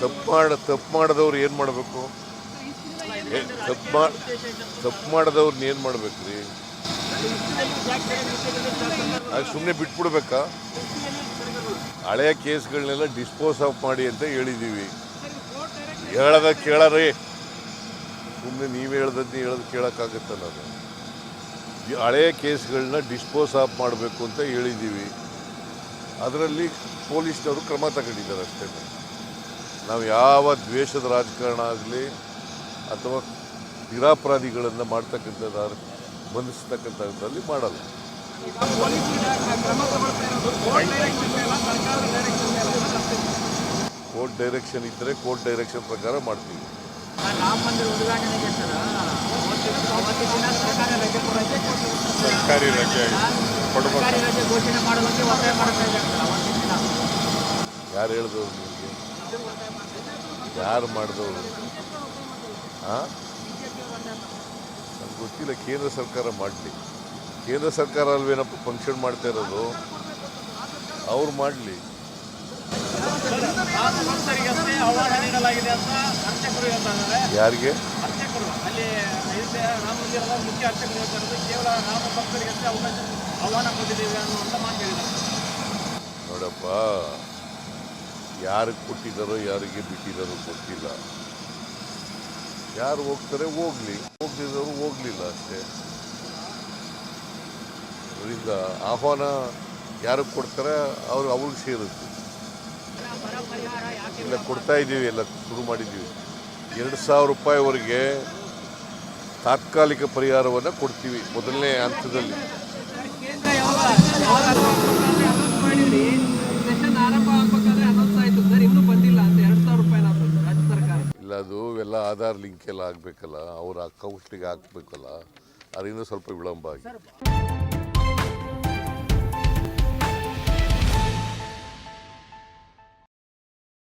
ತಪ್ಪು ಮಾಡ, ತಪ್ಪು ಮಾಡಿದವ್ರು ಏನು ಮಾಡಬೇಕು? ತಪ್ಪು ಮಾ, ತಪ್ಪು ಮಾಡಿದವ್ರನ್ನ ಏನು ಮಾಡ್ಬೇಕು ರೀ ಸುಮ್ಮನೆ ಬಿಟ್ಬಿಡ್ಬೇಕಾ? ಹಳೆಯ ಕೇಸ್ಗಳನ್ನೆಲ್ಲ ಡಿಸ್ಪೋಸ್ ಆಫ್ ಮಾಡಿ ಅಂತ ಹೇಳಿದ್ದೀವಿ ಹೇಳದ ಕೇಳರಿ. ಸುಮ್ಮನೆ ನೀವು ಹೇಳ್ದದ್ದು ಹೇಳೋದು ಕೇಳೋಕ್ಕಾಗತ್ತ ನಾನು. ಹಳೆಯ ಕೇಸ್ಗಳನ್ನ ಡಿಸ್ಪೋಸ್ ಆಫ್ ಮಾಡಬೇಕು ಅಂತ ಹೇಳಿದ್ದೀವಿ ಅದರಲ್ಲಿ ಪೊಲೀಸ್ನವರು ಕ್ರಮ ತಗೊಂಡಿದ್ದಾರೆ ಅಷ್ಟೇ. ನಾವು ಯಾವ ದ್ವೇಷದ ರಾಜಕಾರಣ ಆಗಲಿ ಅಥವಾ ನಿರಾಪರಾಧಿಗಳನ್ನು ಮಾಡ್ತಕ್ಕಂಥದ್ದು ಬಂಧಿಸ್ತಕ್ಕಂಥದ್ದಲ್ಲಿ ಮಾಡಲ್ಲ. ಕೋರ್ಟ್ ಡೈರೆಕ್ಷನ್ ಇದ್ದರೆ ಕೋರ್ಟ್ ಡೈರೆಕ್ಷನ್ ಪ್ರಕಾರ ಮಾಡ್ತೀವಿ. ಸರ್ಕಾರ ರಜೆ ಯಾರು ಹೇಳಿದ್ರು ನಿಮಗೆ? ಯಾರು ಮಾಡಿದವರು ಹಾಂ ನನಗೆ ಗೊತ್ತಿಲ್ಲ, ಕೇಂದ್ರ ಸರ್ಕಾರ ಮಾಡಲಿ. ಕೇಂದ್ರ ಸರ್ಕಾರ ಅಲ್ವೇನಪ್ಪ ಫಂಕ್ಷನ್ ಮಾಡ್ತಾ ಇರೋದು? ಅವ್ರು ಮಾಡಲಿ. ಯಾರಿಗೆ? ನೋಡಪ್ಪ. ಯಾರಿಗೆ ಕೊಟ್ಟಿದ್ದಾರೋ, ಯಾರಿಗೆ ಬಿಟ್ಟಿದ್ದಾರೋ ಗೊತ್ತಿಲ್ಲ. ಯಾರು ಹೋಗ್ತಾರೆ ಹೋಗ್ಲಿ. ಹೋಗ್ತಿದ್ದವರು ಹೋಗ್ಲಿಲ್ಲ ಅಷ್ಟೇ. ಅದರಿಂದ ಆಹ್ವಾನ ಯಾರಿಗೆ ಕೊಡ್ತಾರೆ, ಅವ್ರು ಅವ್ರಿಗೆ ಸೇರುತ್ತೆ. ಇಲ್ಲ ಕೊಡ್ತಾ ಇದ್ದೀವಿ, ಎಲ್ಲ ಶುರು ಮಾಡಿದ್ದೀವಿ. ಎರಡು ಸಾವಿರ ರೂಪಾಯಿವರೆಗೆ ತಾತ್ಕಾಲಿಕ ಪರಿಹಾರವನ್ನು ಕೊಡ್ತೀವಿ ಮೊದಲನೇ ಹಂತದಲ್ಲಿ. ಇಲ್ಲ ಅದು ಎಲ್ಲ ಆಧಾರ್ ಲಿಂಕ್ ಎಲ್ಲ ಆಗಬೇಕಲ್ಲ ಅವ್ರ ಅಕೌಂಟಿಗೆ ಹಾಕ್ಬೇಕಲ್ಲ ಅದರಿಂದ ಸ್ವಲ್ಪ ವಿಳಂಬ ಆಗಿದೆ.